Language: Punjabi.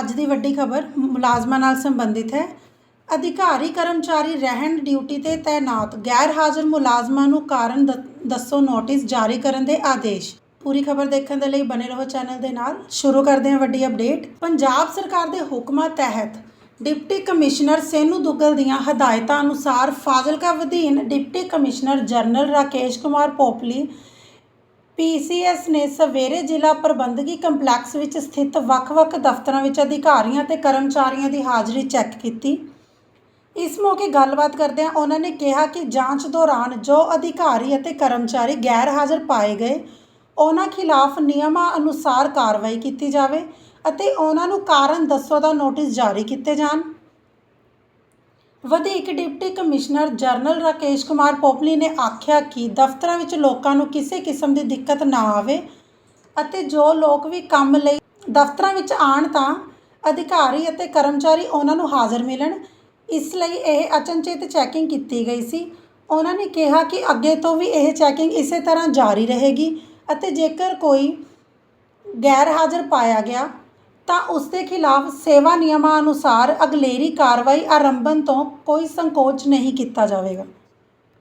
ਅੱਜ ਦੀ ਵੱਡੀ ਖਬਰ ਮੁਲਾਜ਼ਮਾਂ ਨਾਲ ਸੰਬੰਧਿਤ ਹੈ। ਅਧਿਕਾਰੀ, ਕਰਮਚਾਰੀ, ਰਹਿਣ, ਡਿਊਟੀ ਤੇ ਤਾਇਨਾਤ ਗੈਰ ਹਾਜ਼ਰ ਮੁਲਾਜ਼ਮਾਂ ਨੂੰ ਕਾਰਨ ਦੱਸੋ ਨੋਟਿਸ ਜਾਰੀ ਕਰਨ ਦੇ ਆਦੇਸ਼। ਪੂਰੀ ਖਬਰ ਦੇਖਣ ਦੇ ਲਈ ਬਨੇ ਰਹੋ ਚੈਨਲ ਦੇ ਨਾਲ। ਸ਼ੁਰੂ ਕਰਦੇ ਹਾਂ ਵੱਡੀ ਅਪਡੇਟ। ਪੰਜਾਬ ਸਰਕਾਰ ਦੇ ਹੁਕਮਾਂ ਤਹਿਤ ਡਿਪਟੀ ਕਮਿਸ਼ਨਰ ਸੇਨੂ ਦੁੱਗਲ ਦੀਆਂ ਹਦਾਇਤਾਂ ਅਨੁਸਾਰ Fazilka ਵਧੀਨ deputy commissioner general Rakesh Kumar Popli PCS ਨੇ ਸਵੇਰੇ ਜ਼ਿਲ੍ਹਾ ਪ੍ਰਬੰਧਕੀ ਕੰਪਲੈਕਸ ਵਿੱਚ ਸਥਿਤ ਵੱਖ-ਵੱਖ ਦਫ਼ਤਰਾਂ ਵਿੱਚ ਅਧਿਕਾਰੀਆਂ ਤੇ ਕਰਮਚਾਰੀਆਂ ਦੀ ਹਾਜ਼ਰੀ ਚੈੱਕ ਕੀਤੀ। ਇਸ ਮੌਕੇ ਗੱਲਬਾਤ ਕਰਦਿਆਂ ਉਹਨਾਂ ਨੇ ਕਿਹਾ ਕਿ ਜਾਂਚ ਦੌਰਾਨ ਜੋ ਅਧਿਕਾਰੀ ਅਤੇ ਕਰਮਚਾਰੀ ਗੈਰ ਹਾਜ਼ਰ ਪਾਏ ਗਏ, ਉਹਨਾਂ ਖਿਲਾਫ ਨਿਯਮਾਂ ਅਨੁਸਾਰ ਕਾਰਵਾਈ ਕੀਤੀ ਜਾਵੇ ਅਤੇ ਉਹਨਾਂ ਨੂੰ ਕਾਰਨ ਦੱਸੋ ਦਾ ਨੋਟਿਸ ਜਾਰੀ ਕੀਤੇ ਜਾਣ। ਵਧੀਕ deputy commissioner general Rakesh Kumar Popli ਨੇ ਆਖਿਆ ਕਿ ਦਫ਼ਤਰਾਂ ਵਿੱਚ ਲੋਕਾਂ ਨੂੰ ਕਿਸੇ ਕਿਸਮ ਦੀ ਦਿੱਕਤ ਨਾ ਆਵੇ ਅਤੇ ਜੋ ਲੋਕ ਵੀ ਕੰਮ ਲਈ ਦਫ਼ਤਰਾਂ ਵਿੱਚ ਆਣ ਤਾਂ ਅਧਿਕਾਰੀ ਅਤੇ ਕਰਮਚਾਰੀ ਉਹਨਾਂ ਨੂੰ ਹਾਜ਼ਰ ਮਿਲਣ। ਇਸ ਲਈ ਇਹ ਅਚਨਚੇਤ ਚੈਕਿੰਗ ਕੀਤੀ ਗਈ ਸੀ। ਉਹਨਾਂ ਨੇ ਕਿਹਾ ਕਿ ਅੱਗੇ ਤੋਂ ਵੀ ਇਹ ਚੈਕਿੰਗ ਇਸੇ ਤਰ੍ਹਾਂ ਜਾਰੀ ਰਹੇਗੀ ਅਤੇ ਜੇਕਰ ਕੋਈ ਗੈਰ ਹਾਜ਼ਰ ਪਾਇਆ ਗਿਆ ਤਾਂ ਉਸ ਦੇ ਖਿਲਾਫ ਸੇਵਾ ਨਿਯਮਾਂ ਅਨੁਸਾਰ ਅਗਲੇਰੀ ਕਾਰਵਾਈ ਆਰੰਭਣ ਤੋਂ ਕੋਈ ਸੰਕੋਚ ਨਹੀਂ ਕੀਤਾ ਜਾਵੇਗਾ।